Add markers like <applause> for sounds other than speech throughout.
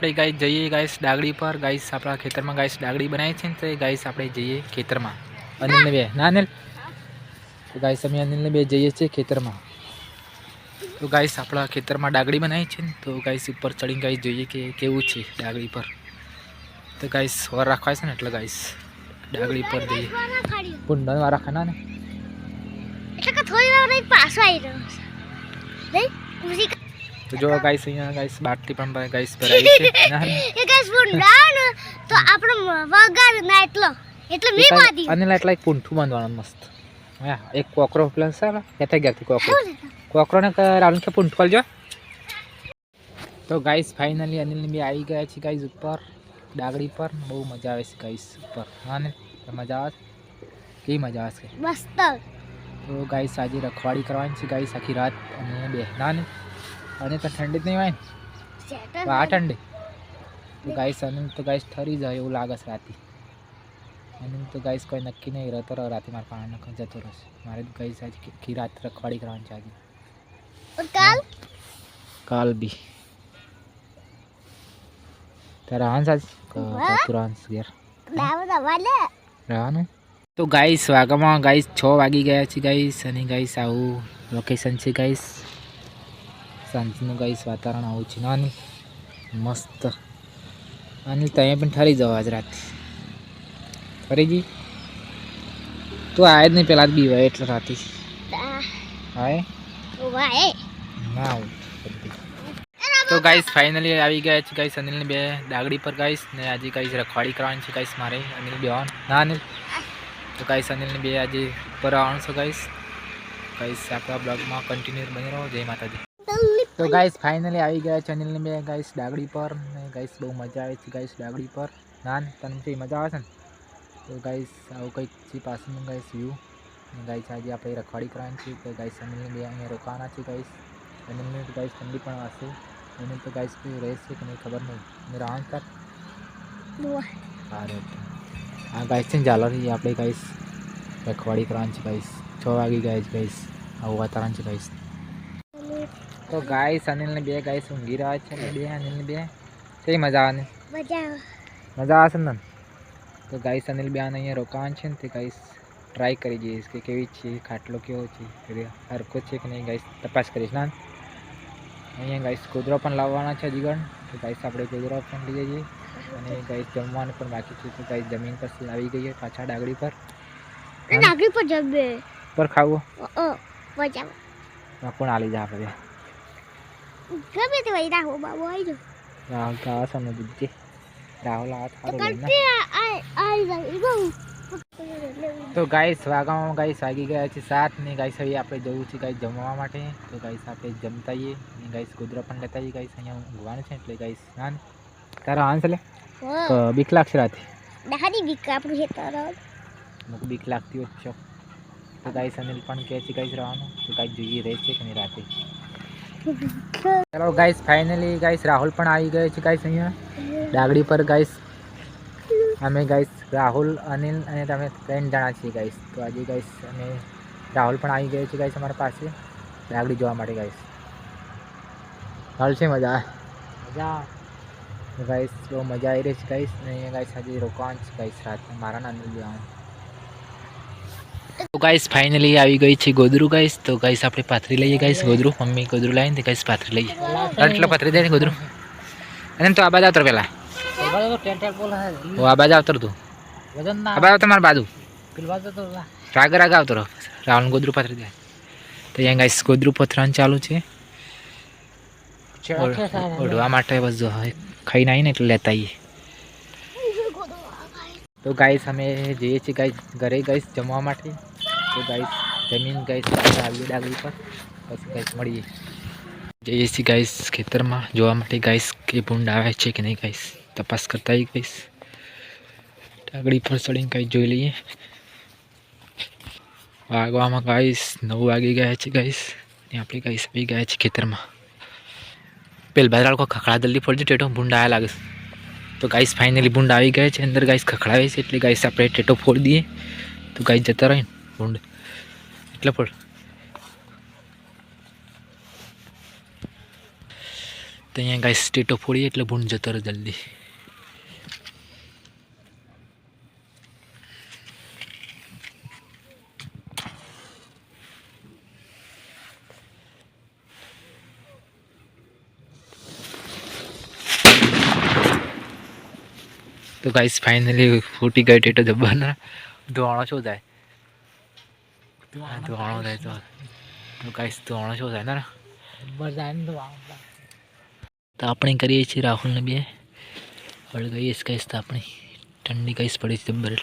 આપણે ગાય જઈએ ગાઈસ ડાગડી પર. ગાઈસ આપણા ખેતરમાં ગાઈસ ડાગડી બનાવી છે તો ગાઈસ આપણે જઈએ ખેતરમાં. અનિલને બે. ના, અનિલ? તો ગાઈસ અમે અનિલને બે જઈએ છીએ ખેતરમાં. તો ગાઈસ આપણા ખેતરમાં ડાગડી બનાવી છે તો ગાઈસ ઉપર ચડીને ગાઈસ જોઈએ કે કેવું છે ડાગડી પર. તો ગાઈસ વર રાખવા છે ને એટલે ગાઈસ ડાગડી પર જઈએ. કુંડન વાર ના ને? એટલે કે થોડી વાર પાછો આવી રહ્યો છે. તો જો ગાઈસ અહીંયા ગાઈસ બાટલી પણ ગાઈસ ભરાઈ <laughs> છે. એ ગાઈસ ફૂંડાણ તો આપણો વગાડ ના એટલો. એટલે મી બાધી અનિલ એટલા એક પૂંઠું બાંધવાનું મસ્ત. હા એક કોકરો પ્લસ છે ને કેતા ગયા કોકરો. કોકરો ને રાવણ કે પૂંઠ કરજો તો ગાઈસ ફાઇનલી અનિલ બી આવી ગયા છે ગાઈસ ઉપર. ડાગડી પર બહુ મજા આવે છે ગાઈસ ઉપર. હા ને મજા આવે કેવી મજા આવે મસ્ત. તો ગાઈસ આજે રખવાડી કરવાની છે ગાઈસ આખી રાત. અને બે ના ને અને તો ઠંડી જ નહીં હોય આ ઠંડી. તો ગાઈસ અનંત તો ગાઈસ ઠરી જાય એવું લાગે છે રાતે. અનંત તો ગાઈસ કોઈ નક્કી નહીં રહેતો રહો રાતે મારા પાણી નખ જતો રહેશે. મારે ગાઈસ આજ આખી રાત રખવાડી કરવાની છે આજે. કાલ? બી. તારા હાંસ આજ? પૂરા હાંસ ઘેર. રહેવાનું તો ગાઈસ વાગામાં ગાઈસ છ વાગી ગયા છે ગાઈશ અને ગાઈસ આવું લોકેશન છે ગાઈસ સાંજનું ગાઈસ વાતાવરણ આવું છે. નાની મસ્ત. અને તમે પણ ઠરી જાવ આજ રાત. ફરીજી તું આય જ નહીં પેલા જ બીવાય એટલે રાતે. वाए ના તો ગાઈસ ફાઇનલી આવી ગયા છે ગાઈસ અનિલની બે ડાગડી પર ગાઈસ. ને આજે ગાઈસ રખવાડી કરવાની છે ગાઈસ મારે અનિલ બે આવવાનું ના અનિલ? તો ગાઈસ અનિલની બે આજે ઉપર આવવાનું છે ગાઈસ. ગાઈસ આપણા બ્લોગમાં કન્ટિન્યુ બની રહો. જય માતાજી. તો ગાઈસ ફાઇનલી આવી ગયા છે મેં ગાઈસ ડાગડી પર ને ગાઈસ બહુ મજા આવે છે ગાઈસ ડાગડી પર. નાન ને તને કેવી મજા આવે છે ને? તો ગાઈસ આવું કંઈક છે પાછળનું ગાઈસ વ્યૂ ને ગાઈસ આજે આપણે રખવાડી કરવાની છે તો ગાઈસ ચેનલની બે અહીંયા રોકાવાના છે ગાઈસ ચેનલની તો ગાઈસ ઠંડી પણ વાશે એને તો ગાઈસ કોઈ રહેશે કે નહીં ખબર નહીં. ને રાવણ કર સારું આ ગાઈસ છે ને ઝાલરી આપણે ગાઈસ રખવાડી કરવાની છે ગાઈસ છ વાગી ગાઈસ ગાઈસ આવું વાતાવરણ છે ગાઈસ તો ગાઈસ અનિલને બે ગાઈસ ઊંઘી રહ્યા છે બે અનિલ ને બે. કઈ મજા આવે મજા આવશે ને તો ગાઈસ અનિલ બે આને અહીંયા રોકાણ છે ને તે ગાઈસ ટ્રાય કરી જઈશ કે કેવી છે ખાટલો કેવો છે હરકો છે કે નહીં ગાઈસ તપાસ કરીશ ના? અહીંયા ગાઈસ ગોદરો પણ લાવવાના છે હજીગણ તો ગાઈસ આપણે ગોદરો પણ લઈ જઈએ. અને ગાઈસ જમવાનું પણ બાકી છે. તો ગાઈસ જમીન પર લાવી ગઈ પાછા ડાગડી પર. ડાગડી પર જમે પર ખાવું? પણ મજા કોણ આલી જા આપણે ગમે તે હોય રાહુ બાબો આવજો રાહુલ તો આવશે ને દીધી રાહુલ તો ગાઈસ વાગામાં ગાઈસ વાગી ગયા છે સાત ને ગાઈસ હવે આપણે જવું છે ગાઈસ જમવા માટે તો ગાઈસ આપણે જમતા આવીએ ને ગાઈસ કુદરા પણ લેતા આવીએ ગાઈસ અહીંયા ઊંઘવાનું છે એટલે ગાઈસ ના તારો આન્સ લે તો બીક લાગશે રાતે દાદી બીક આપણું છે તારો મને બીક લાગતી હોય તો ગાઈસ અનિલ પણ કહે છે ગાઈસ રહેવાનું તો ગાઈસ જોઈએ રહે છે કે નહીં રાતે ચાલો ગાઈસ ફાઇનલી ગાઈસ રાહુલ પણ આવી ગયો છે ગાઈસ અહીંયા. ડાગડી પર ગાઈસ અમે ગાઈસ રાહુલ અનિલ અને તમે ત્રણ જણા છીએ ગાઈસ તો આજે ગાઈસ અમે રાહુલ પણ આવી ગયો છે ગાઈસ અમારા પાસે. ડાગડી જોવા માટે ગાઈસ હાલ છે મજા. મજા. ગાઈસ બહુ મજા આવી રહી છે ગાઈસ અને અહીંયા ગાઈસ આજે રોકાવાનું છે ગાઈસ રાત મારા નાની જવાનું તો ગાઈસ ફાઇનલી આવી ગઈ છે ગોદરું ગાઈસ તો ગાઈસ આપણે પાથરી લઈએ ગાઈસ ગોદરું, મમ્મી ગોદરું લાવીને તે ગાઈસ પાથરી લઈએ. એટલે પાથરી દે ને ગોદરું. અને તો આ બાજુ પેલા. આ બાજુ આવતો તું. આ બાજુ આવતો બાજુ. રાગ રાગ આવતો રહો રાવણ ગોદરું પાથરી દે. તો અહીંયા ગાઈસ ગોદરું પથરાણ ચાલુ છે. ઓઢવા માટે બસ જો ખાઈને આવીને એટલે લેતા આવીએ. તો ગાઈસ અમે જઈએ છીએ ગાઈસ ઘરે ગાઈસ જમવા માટે. તો ગાઈસ જમીન ગાઈસ પાછા આવીએ ડાગરી પર પછી ગાઈસ મળીએ. જઈએ છીએ ગાઈસ ખેતરમાં. જોવા માટે ગાઈસ કે ભૂંડ આવે છે કે નહીં ગાઈસ તપાસ કરતા આવીએ ગાઈસ ડાગડી પર ચડીને ગાઈસ જોઈ લઈએ. વાગવામાં ગાઈસ નવ વાગી ગયા છે ગાઈસ ને આપણે ગાઈસ આવી ગયા છે ખેતરમાં. પેલ બાજરા લોકો ખખડા જલ્દી ફોડજો ટેટો ભૂંડ આવ્યા લાગે. છે તો ગાઈસ ફાઇનલી ભૂંડ આવી ગયા છે, અંદર ગાઈસ ખખડાવે છે એટલે ગાઈસ આપણે ટેટો ફોડી દઈએ. તો ગાઈસ જતા રહે ને ભૂંડ એટલે પણ અહીંયા ગાય સ્ટેટો ફોડીએ એટલે ભૂંડ જતો રહે જલ્દી તો ગાઈસ ફાઇનલી ફૂટી ગઈ ટેટો જબ્બાના ધોવાણો શું થાય હા, ધોવાણો થાય તો તો ગાઈસ ધોવાણો શું થાય ને તો આપણે કરીએ છીએ રાહુલને બે. હળ છીએ કહીશ તો આપણે. ઠંડી કહીશ પડી છે જબ્બર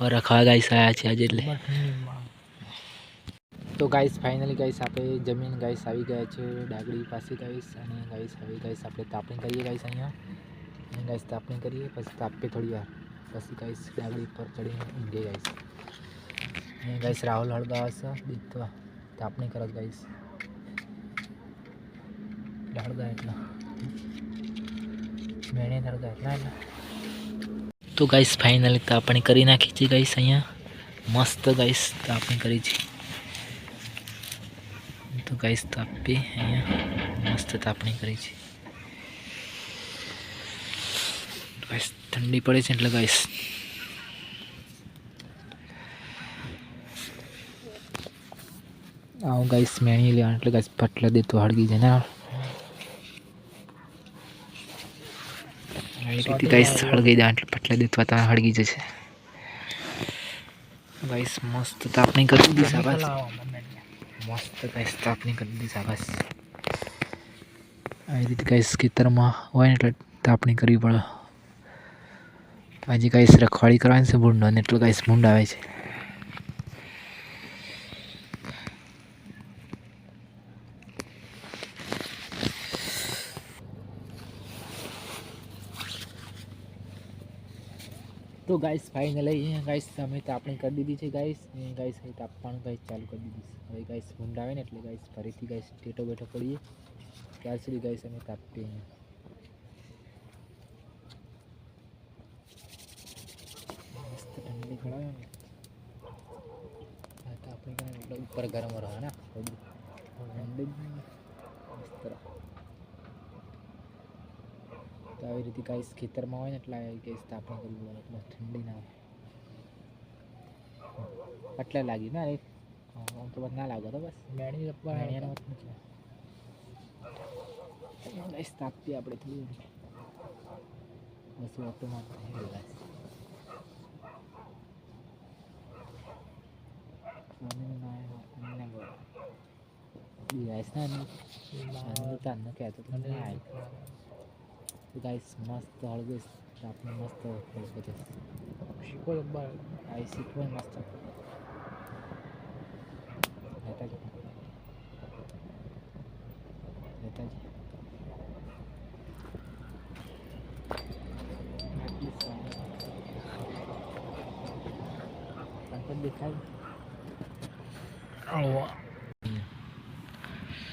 ઓર રખવા ગાઈશ આવ્યા છે આજે એટલે. તો ગાઈસ ફાઇનલી ગાઈસ આપણે જમીન ગાઈસ આવી ગયા છે ડાગડી પાસે ગાઈસ અને ગાઈસ હવે ગાઈસ આપણે તાપણી કરીએ ગાઈસ અહીંયા. અને ગાઈસ તાપણી કરીએ પછી તાપીએ થોડી વાર. પછી ગાઈસ ડાગડી પર ચડીને ઊંઘે ગાઈસ રાહુલ હળગાવે છે દીધવા તાપણી કરત ગાઈસ હળદા એટલા. મેણે હળદા એટલા એટલા. તો ગાઈસ ફાઇનલી તાપણી કરી નાખી છે ગાઈસ અહીંયા. મસ્ત ગાઈસ તાપણી કરી છે. તો ગાઈસ તાપી અહીંયા મસ્ત તાપણી કરી છે. ગાઈસ ઠંડી પડે છે એટલે ગાઈસ આવું ગાઈસ મેણી લેવાનું એટલે ગાઈસ પટલા દેતો હળગી જાય ને. આવી રીતે ગાઈસ હળગી જાય એટલે પટલા દેતો ત્યાં હળગી જશે. ગાઈસ મસ્ત તાપણી કરી દીધી શાબાશ. મસ્ત ગાઈસ તાપણી કરી દીધી શાબાશ. આવી રીતે ગાઈસ ખેતરમાં હોય ને એટલે તાપણી કરવી પડે. આજે ગાઈસ રખવાડી કરવાની છે ભૂંડો ને એટલું ગાઈસ ભૂંડ આવે છે. તો ગાઈસ ફાઇનલી અહીંયા ગાઈસ અમે તાપણી કરી દીધી છે ગાઈસ ને ગાઈસ અહીં તાપવાનું ગાઈસ ચાલુ કરી દીધી છે. હવે ગાઈસ ભૂંડ આવે ને એટલે ગાઈસ ફરીથી ગાઈસ ટેટો બેઠો પડીએ ત્યાર સુધી ગાઈસ અમે તાપીએ અહીંયા. મસ્ત ઠંડી ખવડાવે ને આ તાપણી કરે ને એટલે ઉપર ગરમ રહે ને થોડું ઠંડી જ નહીં. મસ્ત રહે તો આવી રીતે ગાઈસ ખેતરમાં હોય ને એટલે ગેસ તાપણ કરવું પડે એટલે ઠંડી ના આવે એટલે લાગી ના રે આમ તો બસ ના લાગે તો બસ. મેણી મેણીયાનો વાત નથી ગાઈસ આપણે થોડી બસ ઓટોમાં ગાઈસ ગાઈસ ના કહેતો તમને તો ગાઈસ મસ્ત હળગેસ આપણે મસ્ત શીખો આ શીખવો મસ્ત નેતાજી નેતાજી દેખાય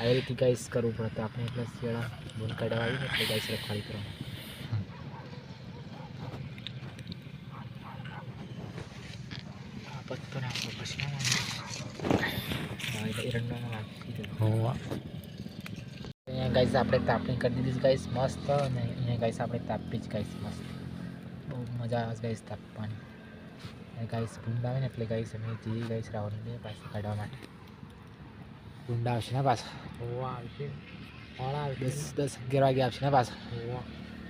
આવી રીતે ગાઈસ કરવું પડે તો આપણે એટલે શિયાળા ભૂલ કાઢવા આવીને એટલે ગાઈસ રખવાડી અહીંયા ગાઈસ આપણે તાપણી કરી દીધી ગાઈસ મસ્ત અને અહીંયા ગાઈસ આપણે તાપી જ ગાઈસ મસ્ત. બહુ મજા આવે ગાઈસ તાપવાની. ગાઈસ ભૂંડ આવે ને એટલે ગાઈસ અમે જઈએ ગાઈસ રાવણને પાછું કાઢવા માટે. ભૂંડ આવશે ને પાછા? દસ દસ અગિયાર વાગે આવશે ને પાછા?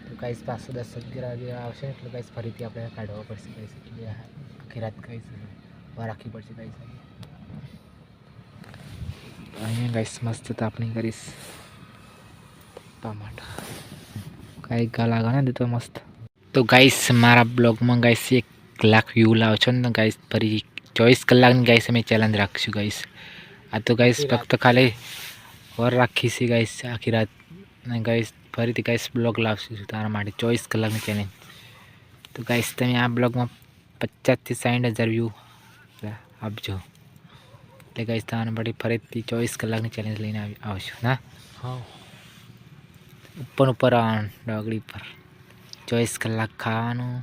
તો ગાઈસ પાછું દસ અગિયાર વાગે આવશે એટલે ગાઈસ ફરીથી આપણે કાઢવા પડશે ગાઈસ એટલે આખી રાત વાર રાખવી પડશે ગાઈસ અહીંયા ગાઈસ મસ્ત તાપણી કરીશ. ટમાટા. માટે કાંઈ ગા લાગે ને તો મસ્ત. તો ગાઈસ મારા બ્લોગમાં ગાઈસ એક લાખ વ્યૂ લાવશો ને ગાઈસ ફરી ચોવીસ કલાકની ગાઈસ અમે ચેલેન્જ રાખીશું ગાઈસ આ તો ગાઈસ ફક્ત ખાલી વર રાખી છે ગાઈસ આખી રાત અને ગાઈસ ફરીથી ગાઈસ બ્લોગ લાવશું તારા માટે ચોવીસ કલાકની ચેલેન્જ તો ગાઈસ તમે આ બ્લોગમાં પચાસથી સાઠ હજાર વ્યૂ આપજો એટલે ગાઈસ તમારા માટે ફરીથી ચોવીસ કલાકની ચેલેન્જ લઈને આવી આવશું ના ઉપર ઉપર આવવાનું ડગડી પર ચોવીસ કલાક ખાવાનું.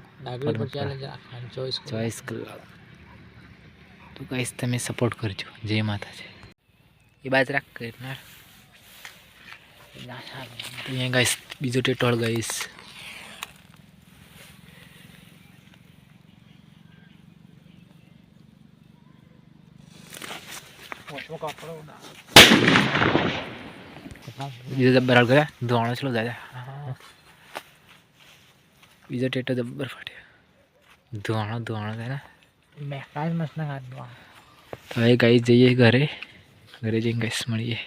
ચોવીસ કલાક તો ગાઈસ તમે સપોર્ટ કરજો જય માતા છે એ બાજરા કરનાર અહીંયા ગાઈસ બીજો ટેટોળ ગાઈસ. બીજો જબ્બર હાલ ગયા ધોણો ચલો દાદા. બીજો ટેટો જબ્બર ફાટ્યો. ધોણો ધોણો થાય ને ધોવા હવે ગાઈ જઈએ ઘરે. ઘરે જઈને કઈશ મળીએ